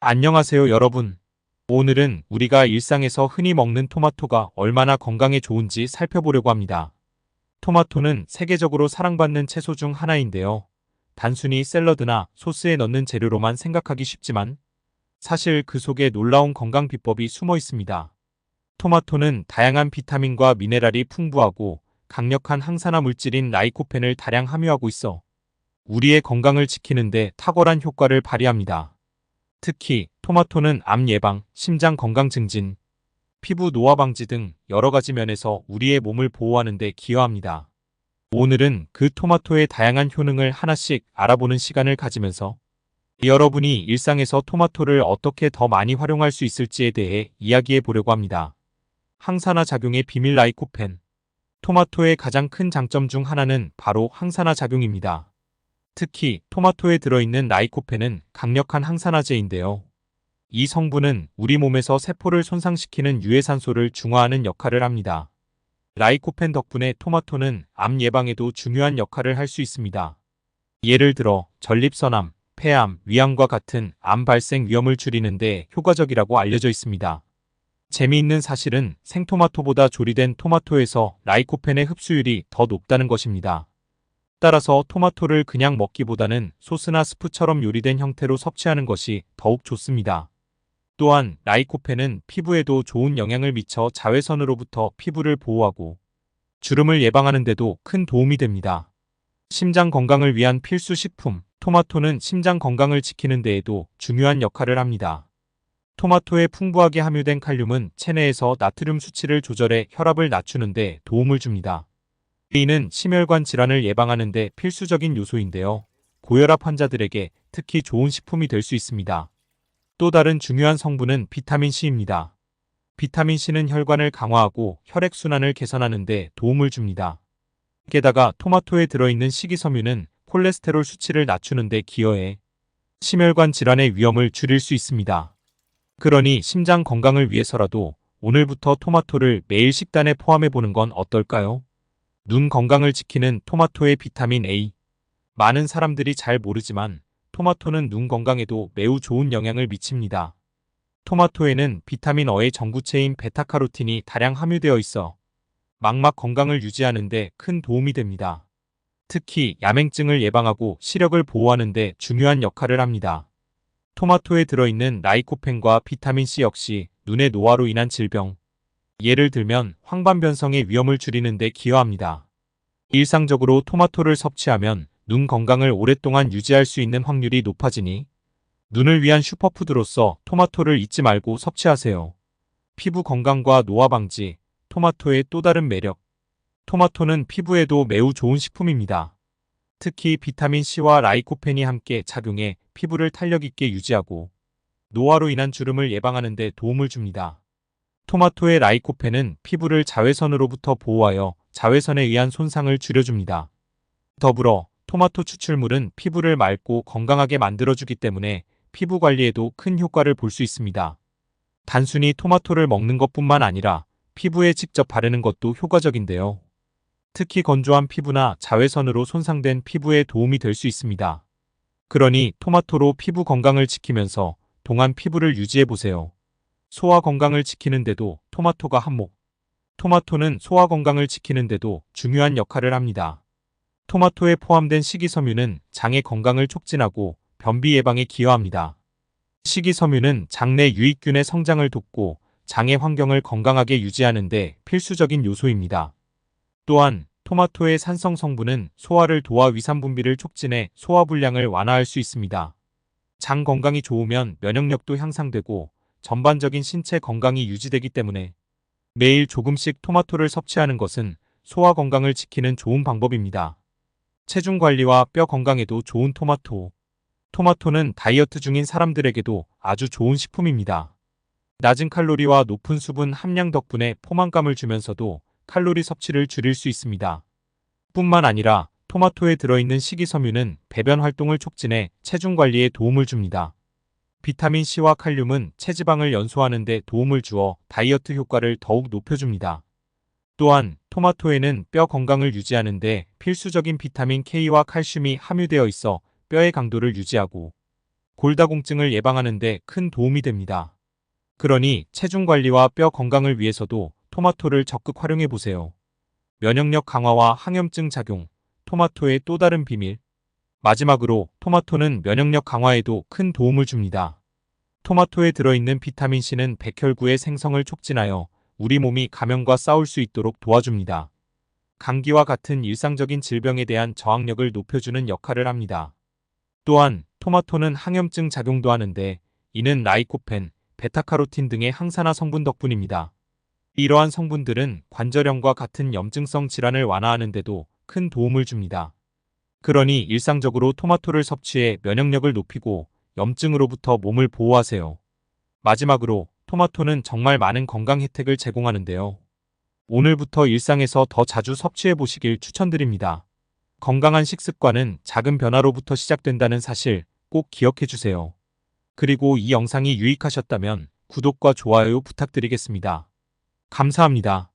안녕하세요, 여러분. 오늘은 우리가 일상에서 흔히 먹는 토마토가 얼마나 건강에 좋은지 살펴보려고 합니다. 토마토는 세계적으로 사랑받는 채소 중 하나인데요. 단순히 샐러드나 소스에 넣는 재료로만 생각하기 쉽지만 사실 그 속에 놀라운 건강 비법이 숨어 있습니다. 토마토는 다양한 비타민과 미네랄이 풍부하고 강력한 항산화 물질인 라이코펜을 다량 함유하고 있어 우리의 건강을 지키는데 탁월한 효과를 발휘합니다. 특히 토마토는 암 예방, 심장 건강 증진, 피부 노화 방지 등 여러 가지 면에서 우리의 몸을 보호하는 데 기여합니다. 오늘은 그 토마토의 다양한 효능을 하나씩 알아보는 시간을 가지면서 여러분이 일상에서 토마토를 어떻게 더 많이 활용할 수 있을지에 대해 이야기해 보려고 합니다. 항산화 작용의 비밀 라이코펜. 토마토의 가장 큰 장점 중 하나는 바로 항산화 작용입니다. 특히 토마토에 들어있는 라이코펜은 강력한 항산화제인데요. 이 성분은 우리 몸에서 세포를 손상시키는 유해산소를 중화하는 역할을 합니다. 라이코펜 덕분에 토마토는 암 예방에도 중요한 역할을 할 수 있습니다. 예를 들어 전립선암, 폐암, 위암과 같은 암 발생 위험을 줄이는데 효과적이라고 알려져 있습니다. 재미있는 사실은 생토마토보다 조리된 토마토에서 라이코펜의 흡수율이 더 높다는 것입니다. 따라서 토마토를 그냥 먹기보다는 소스나 스프처럼 요리된 형태로 섭취하는 것이 더욱 좋습니다. 또한 라이코펜은 피부에도 좋은 영향을 미쳐 자외선으로부터 피부를 보호하고 주름을 예방하는 데도 큰 도움이 됩니다. 심장 건강을 위한 필수 식품, 토마토는 심장 건강을 지키는 데에도 중요한 역할을 합니다. 토마토에 풍부하게 함유된 칼륨은 체내에서 나트륨 수치를 조절해 혈압을 낮추는 데 도움을 줍니다. 이는 심혈관 질환을 예방하는 데 필수적인 요소인데요. 고혈압 환자들에게 특히 좋은 식품이 될 수 있습니다. 또 다른 중요한 성분은 비타민C입니다. 비타민C는 혈관을 강화하고 혈액순환을 개선하는 데 도움을 줍니다. 게다가 토마토에 들어있는 식이섬유는 콜레스테롤 수치를 낮추는 데 기여해 심혈관 질환의 위험을 줄일 수 있습니다. 그러니 심장 건강을 위해서라도 오늘부터 토마토를 매일 식단에 포함해 보는 건 어떨까요? 눈 건강을 지키는 토마토의 비타민 A. 많은 사람들이 잘 모르지만 토마토는 눈 건강에도 매우 좋은 영향을 미칩니다. 토마토에는 비타민 어의 전구체인 베타카로틴이 다량 함유되어 있어 망막 건강을 유지하는 데 큰 도움이 됩니다. 특히 야맹증을 예방하고 시력을 보호하는 데 중요한 역할을 합니다. 토마토에 들어있는 라이코펜과 비타민C 역시 눈의 노화로 인한 질병, 예를 들면 황반변성의 위험을 줄이는 데 기여합니다. 일상적으로 토마토를 섭취하면 눈 건강을 오랫동안 유지할 수 있는 확률이 높아지니 눈을 위한 슈퍼푸드로서 토마토를 잊지 말고 섭취하세요. 피부 건강과 노화 방지, 토마토의 또 다른 매력. 토마토는 피부에도 매우 좋은 식품입니다. 특히 비타민C와 라이코펜이 함께 작용해 피부를 탄력 있게 유지하고 노화로 인한 주름을 예방하는 데 도움을 줍니다. 토마토의 라이코펜은 피부를 자외선으로부터 보호하여 자외선에 의한 손상을 줄여줍니다. 더불어 토마토 추출물은 피부를 맑고 건강하게 만들어주기 때문에 피부 관리에도 큰 효과를 볼 수 있습니다. 단순히 토마토를 먹는 것뿐만 아니라 피부에 직접 바르는 것도 효과적인데요. 특히 건조한 피부나 자외선으로 손상된 피부에 도움이 될 수 있습니다. 그러니 토마토로 피부 건강을 지키면서 동안 피부를 유지해 보세요. 소화 건강을 지키는데도 토마토가 한몫. 토마토는 소화 건강을 지키는데도 중요한 역할을 합니다. 토마토에 포함된 식이섬유는 장의 건강을 촉진하고 변비 예방에 기여합니다. 식이섬유는 장내 유익균의 성장을 돕고 장의 환경을 건강하게 유지하는 데 필수적인 요소입니다. 또한 토마토의 산성 성분은 소화를 도와 위산 분비를 촉진해 소화 불량을 완화할 수 있습니다. 장 건강이 좋으면 면역력도 향상되고 전반적인 신체 건강이 유지되기 때문에 매일 조금씩 토마토를 섭취하는 것은 소화 건강을 지키는 좋은 방법입니다. 체중 관리와 뼈 건강에도 좋은 토마토. 토마토는 다이어트 중인 사람들에게도 아주 좋은 식품입니다. 낮은 칼로리와 높은 수분 함량 덕분에 포만감을 주면서도 칼로리 섭취를 줄일 수 있습니다. 뿐만 아니라 토마토에 들어있는 식이섬유는 배변 활동을 촉진해 체중 관리에 도움을 줍니다. 비타민C와 칼륨은 체지방을 연소하는 데 도움을 주어 다이어트 효과를 더욱 높여줍니다. 또한 토마토에는 뼈 건강을 유지하는 데 필수적인 비타민 K와 칼슘이 함유되어 있어 뼈의 강도를 유지하고 골다공증을 예방하는 데 큰 도움이 됩니다. 그러니 체중 관리와 뼈 건강을 위해서도 토마토를 적극 활용해 보세요. 면역력 강화와 항염증 작용, 토마토의 또 다른 비밀. 마지막으로 토마토는 면역력 강화에도 큰 도움을 줍니다. 토마토에 들어있는 비타민 C는 백혈구의 생성을 촉진하여 우리 몸이 감염과 싸울 수 있도록 도와줍니다. 감기와 같은 일상적인 질병에 대한 저항력을 높여주는 역할을 합니다. 또한 토마토는 항염증 작용도 하는데 이는 라이코펜, 베타카로틴 등의 항산화 성분 덕분입니다. 이러한 성분들은 관절염과 같은 염증성 질환을 완화하는 데도 큰 도움을 줍니다. 그러니 일상적으로 토마토를 섭취해 면역력을 높이고 염증으로부터 몸을 보호하세요. 마지막으로 토마토는 정말 많은 건강 혜택을 제공하는데요. 오늘부터 일상에서 더 자주 섭취해 보시길 추천드립니다. 건강한 식습관은 작은 변화로부터 시작된다는 사실 꼭 기억해 주세요. 그리고 이 영상이 유익하셨다면 구독과 좋아요 부탁드리겠습니다. 감사합니다.